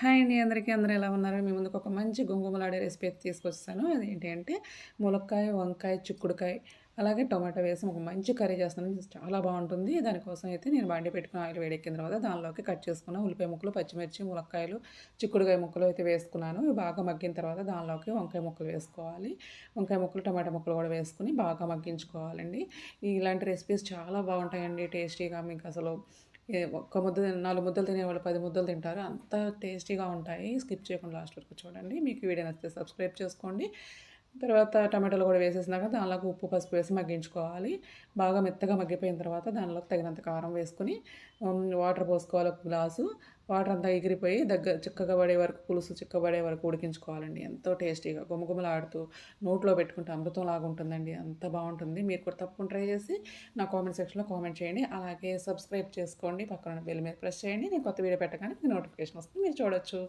Hi అండి అందరికీ. అందరూ ఎలా ఉన్నారు? మీ ముందుకు ఒక మంచి గుంగుమలాడే రెసిపీ అయితే తీసుకొస్తాను అది ఏంటి అంటే ములక్కాయ వంకాయ చిక్కుడుకాయ అలాగే టొమాటో వేసి ఒక మంచి కర్రీ చేస్తాను. చాలా బాగుంటుంది. దానికోసం అయితే నేను బండి పెట్టుకుని ఆయిల్ వేడెక్కిన తర్వాత దానిలోకి కట్ చేసుకున్న ఉల్లిపాయ ముక్కలు పచ్చిమిర్చి ములక్కాయలు చిక్కుడుకాయ ముక్కలు అయితే వేసుకున్నాను. బాగా మగ్గిన తర్వాత దానిలోకి వంకాయ ముక్కలు వేసుకోవాలి. వంకాయ ముక్కలు టమాటా ముక్కలు కూడా వేసుకుని బాగా మగ్గించుకోవాలండి. ఇలాంటి రెసిపీస్ చాలా బాగుంటాయండి. టేస్టీగా మీకు అసలు ఒక్క ముద్ద నాలుగు ముద్దలు తినేవాళ్ళు పది ముద్దలు తింటారు. అంత టేస్టీగా ఉంటాయి. స్కిప్ చేయకుండా లాస్ట్ వరకు చూడండి. మీకు వీడియో నచ్చితే సబ్స్క్రైబ్ చేసుకోండి. తర్వాత టమాటాలు కూడా వేసేసినాక దానిలోకి ఉప్పు పసుపు వేసి మగ్గించుకోవాలి. బాగా మెత్తగా మగ్గిపోయిన తర్వాత దానిలోకి తగినంత కారం వేసుకుని వాటర్ పోసుకోవాలి ఒక గ్లాసు. వాటర్ అంతా ఎగిరిపోయి దగ్గర చిక్కగా పడే వరకు పులుసు చిక్కబడే వరకు ఉడికించుకోవాలండి. ఎంతో టేస్టీగా గుమగుమలాడుతూ నోట్లో పెట్టుకుంటే అమృతం లాగా ఉంటుందండి. అంత బాగుంటుంది. మీరు కూడా తప్పకుండా ట్రై చేసి నా కామెంట్ సెక్షన్లో కామెంట్ చేయండి. అలాగే సబ్స్క్రైబ్ చేసుకోండి. పక్కన బెల్ మీద ప్రెస్ చేయండి. నేను కొత్త వీడియో పెట్టగానే నోటిఫికేషన్ వస్తుంది. మీరు చూడొచ్చు.